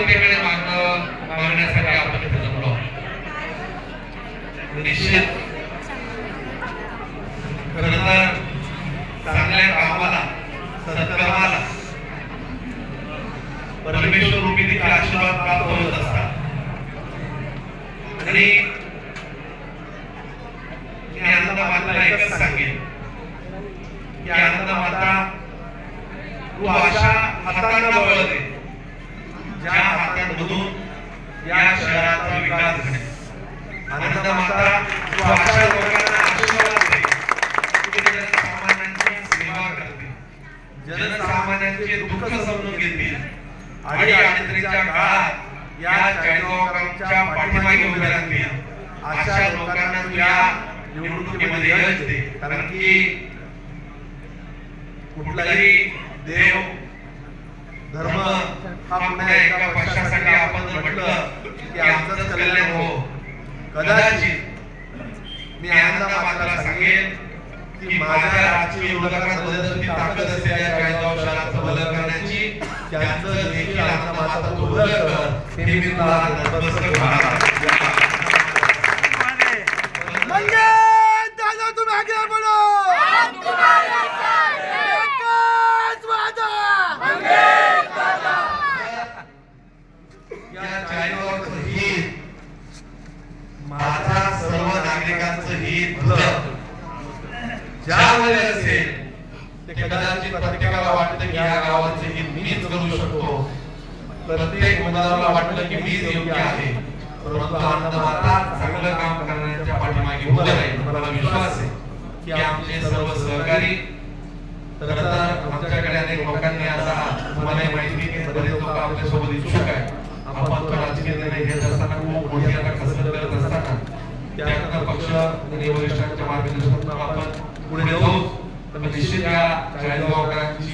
हे मागणं मागण्यासाठी आपण इथे जमलो. निश्चित. खरं तर चांगल्या कामाला सत्कर्माला परमेश्वर रूपी देखील आशीर्वाद प्राप्त होत असतात. आणि आनंद माताला एकच सांगेन की आनंद माता तू अशा जनसामान्यांचे दुःख समजून घेतील. आणि अडचणीच्या काळात या चाळीसगावकरांच्या पाठीमागे उभे राहतील. अशा लोकांना या निवडणुकीमध्ये यश दे. कारण की कुठलाही देव धर्म हा कुठल्या एका पक्षासाठी आपण जर म्हटलं की आमचंच कल्याण हो. कदाचित मी आनंद माताला सांगेन की माझ्या राजकीय ती ताकद असेल त्यांचं देखील आनंद माता तू भलं हे मी तुला नतमस्तक होणार मंगे दादा तुम आगे बढ़ो हम तुम्हारे साथ हैं एकच वादा या चाळीसगावचं हित माझा सर्व नागरिकांचं हित भलं ज्यामध्ये असेल ते कदाचित प्रत्येकाला वाटतं की या हित मीच करू शकतो. प्रत्येक उमेदवाराला वाटलं की मीच योग्य आहे. परंतु चांगलं काम करण्याच्या पाठीमागे उभं राहील. मला विश्वास आहे की आमचे सर्व सहकारी तर आमच्याकडे अनेक लोकांनी आता तुम्हाला माहिती की बरेच लोक आपल्यासोबत इच्छुक आहे आपण तो राजकीय निर्णय घेत असताना खूप मोठी आता कसरत करत असताना. त्याकरता पक्ष आणि वरिष्ठांच्या मार्गदर्शनातून आपण पुढे जाऊ. निश्चित या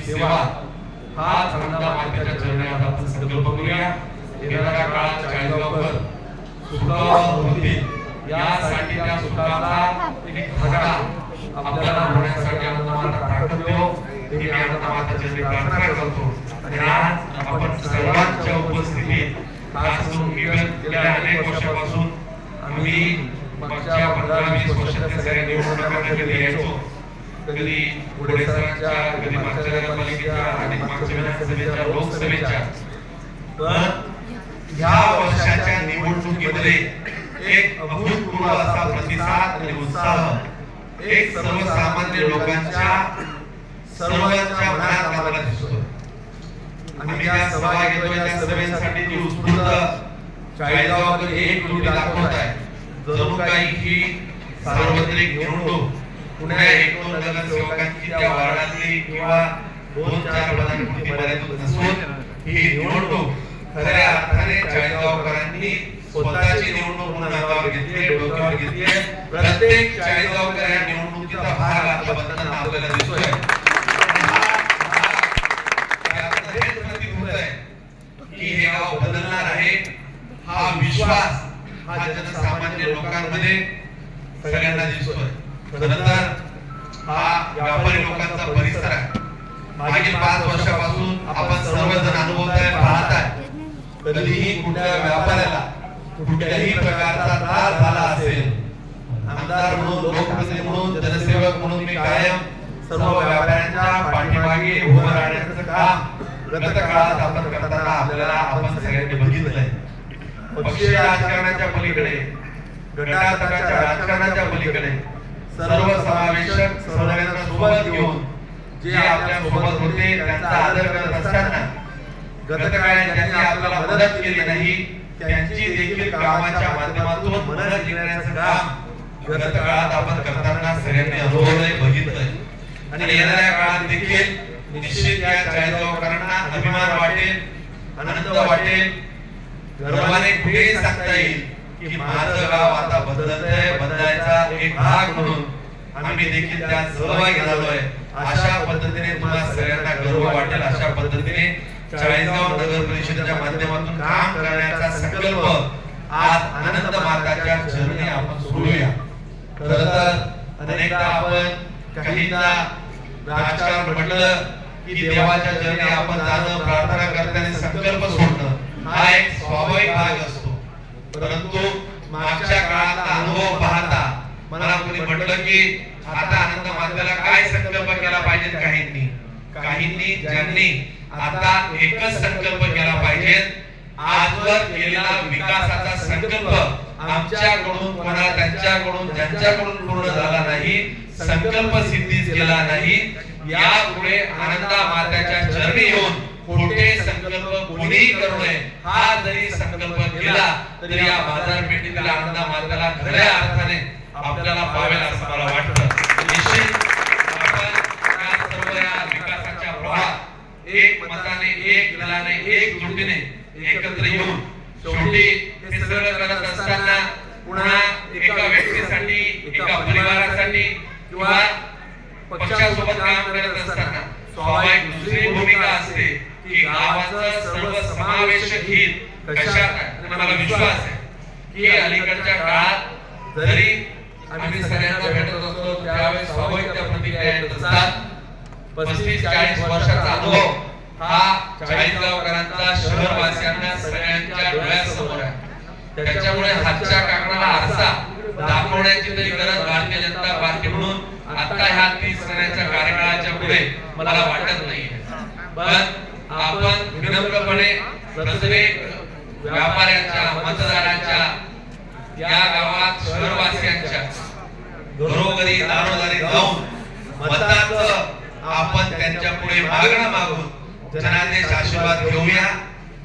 सेवा हा आनंदा मातेच्या चरणी आपण संकल्प करूया. येणाऱ्या काळात चाळीसगावकर सुखावर होतील यासाठी त्या सुखाचा एक धागा आपल्याला होण्यासाठी आनंद माता ताकद देऊ हे मी आनंद माताच्या चरणी प्रार्थना करतो. आणि आज आपण सर्वांच्या उपस्थितीत खास करून गेल्या अनेक वर्षापासून आम्ही मागच्या पंधरा वीस वर्षाच्या सगळ्या निवडणुका कधी कधी पुढे सरांच्या कधी मागच्या नगरपालिकेच्या आणि मागच्या विधानसभेच्या लोकसभेच्या. तर ह्या वर्षाच्या निवडणुकीमध्ये एक अभूतपूर्व असा प्रतिसाद आणि उत्साह एक सर्वसामान्य लोकांच्या सर्वांच्या मनात आम्हाला दिसतो आम्ही या सभा घेतो या सभेसाठी जी उत्स्फूर्त चाळीसगावातील एक कृती दाखवत आहे. जणू काही ही सार्वजनिक निवडणूक पुण्या एक दोन नगरसेवकांची त्या वार्डातली किंवा दोन चार पदांपुरती मर्यादित नसून ही निवडणूक खऱ्या अर्थाने चाळीसगावकरांनी स्वतःची निवडणूक म्हणून हातावर घेतली डोक्यावर घेतली प्रत्येक चाळीसगावकर या निवडणुकीचा भाग आतापर्यंत आपल्याला दिसतोय. की हे गाव बदलणार आहे हा विश्वास हा जनसामान्य लोकांमध्ये सगळ्यांना दिसतोय. खरं तर हा व्यापारी लोकांचा परिसर आहे. मागील पाच वर्षापासून आपण सर्वजण अनुभवताय पाहताय. कधीही कुठल्या व्यापाऱ्याला कुठल्याही प्रकारचा त्रास झाला असेल आमदार म्हणून लोकप्रतिनिधी म्हणून जनसेवक म्हणून मी कायम सर्व व्यापाऱ्यांच्या पाठीमागे उभं राहण्याचं काम गत काळात आपण करताना आपल्याला आपण सगळ्यांनी बघितलंय. पक्षीय राजकारणाच्या पलीकडे गटातकाच्या राजकारणाच्या पलीकडे सर्व समावेशक सर्वांना सोबत घेऊन जे आपल्यासोबत होते त्यांचा आदर करत असताना गतकाळात ज्यांनी आपल्याला मदत केली नाही त्यांची देखील कामाच्या माध्यमातून मदत घेण्याचं काम गतकाळात आपण करताना सगळ्यांनी अनुभवलंय बघितलंय. आणि येणाऱ्या काळात देखील निश्चित या चाळीसगावकरांना अभिमान वाटेल आनंद वाटेल. गर्वाने पुढे सांगता येईल की माझं गाव आता बदलत आहे बदलायचा एक भाग म्हणून आम्ही देखील त्यात सहभागी झालोय. अशा पद्धतीने तुम्हाला सगळ्यांना गर्व वाटेल अशा पद्धतीने चाळीसगाव नगर परिषदेच्या माध्यमातून काम करण्याचा संकल्प आज आनंद माताच्या चरणी आपण सोडूया. खर तर अनेकदा आपण काहींना राजकारण म्हटलं की देवाच्या चरणी आपण जाणं प्रार्थना करताना संकल्प सोडणं हा एक स्वाभाविक भाग असतो. परंतु मागच्या काळातला अनुभव पाहता मला कोणी म्हटलं की आता आनंद मातेला काय संकल्प केला पाहिजे काहींनी? काहींनी ज्यांनी आता एकच संकल्प केला पाहिजे आजवर केलेला विकासाचा संकल्प आमच्याकडून कोणा त्यांच्याकडून ज्यांच्याकडून पूर्ण झाला नाही संकल्प सिद्धीच केला नाही यापुढे आनंदा मात्याच्या चरणी येऊन खोटे संकल्प कोणीही करू नये. हा जरी संकल्प केला तरी या बाजारपेठेतील आनंदा मार्गाला खऱ्या अर्थाने आपल्याला पावेल असं मला वाटतं. निश्चित आपण सर्व या विकासाच्या प्रवाहात एक मताने एक दलाने एक जुटीने एकत्र येऊन शेवटी हे सगळं करत असताना पुन्हा एका व्यक्तीसाठी एका परिवारासाठी किंवा पक्षासोबत काम करत असताना स्वाभाविक दुसरी नावाचा सर्व समावेशक हित कशात आहे? मला विश्वास आहे की अलीकडच्या काळात जरी आम्ही सगळ्यांना भेटत असतो त्यावेळेस स्वाभाविक त्या प्रतिक्रिया येत असतात. पस्तीस चाळीस वर्षाचा अनुभव हो. हा. चाळीसगावकरांचा शहरवासियांना सगळ्यांच्या डोळ्यासमोर आहे. त्याच्यामुळे हातच्या काकणाला आरसा दाखवण्याची तरी गरज भारतीय जनता पार्टी म्हणून आता ह्या तीस महिन्याच्या कार्यकाळाच्या पुढे मला वाटत नाही पण आपण विनम्रपणे प्रत्येक व्यापाऱ्यांच्या मतदारांच्या या गावात शहरवासियांच्या घरोघरी दारोदारी जाऊन मताचं आपण त्यांच्या पुढे मागणं मागून जनादेश आशीर्वाद घेऊया.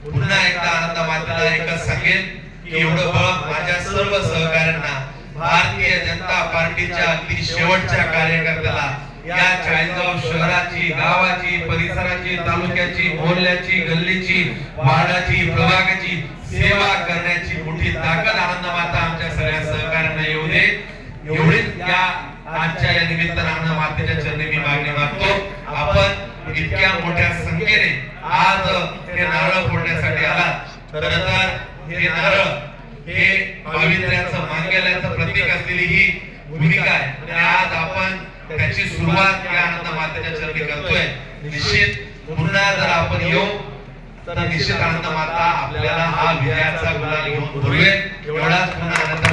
पुन्हा एकदा आनंद मातेला एकच सांगेन की एवढं बळ माझ्या सर्व सहकाऱ्यांना भारतीय जनता पार्टीच्या अगदी शेवटच्या कार्यकर्त्याला या चाळीसगाव शहराची गावाची परिसराची तालुक्याची मोहल्ल्याची गल्लीची वार्डाची प्रभागाची सेवा करण्याची मोठी ताकद आनंद माता आमच्या सगळ्या सहकार्यांना येऊ दे. एवढीच या आजच्या या निमित्तानं आनंद मातेच्या चरणी मी मागणी मागतो. आपण इतक्या मोठ्या संख्येने आज हे नारळ फोडण्यासाठी आला तर हे नारळ हे पावित्र्याचं मांगेल्याचं प्रतीक असलेली ही भूमिका आहे. आणि आज आपण त्याची सुरुवात या आनंद मातेच्या चरणी करतोय. निश्चित पुन्हा जर आपण येऊ तर निश्चित आनंद माता आपल्याला हा विजयाचा गुलाल घेऊन भरवेल एवढाच पुन्हा आनंद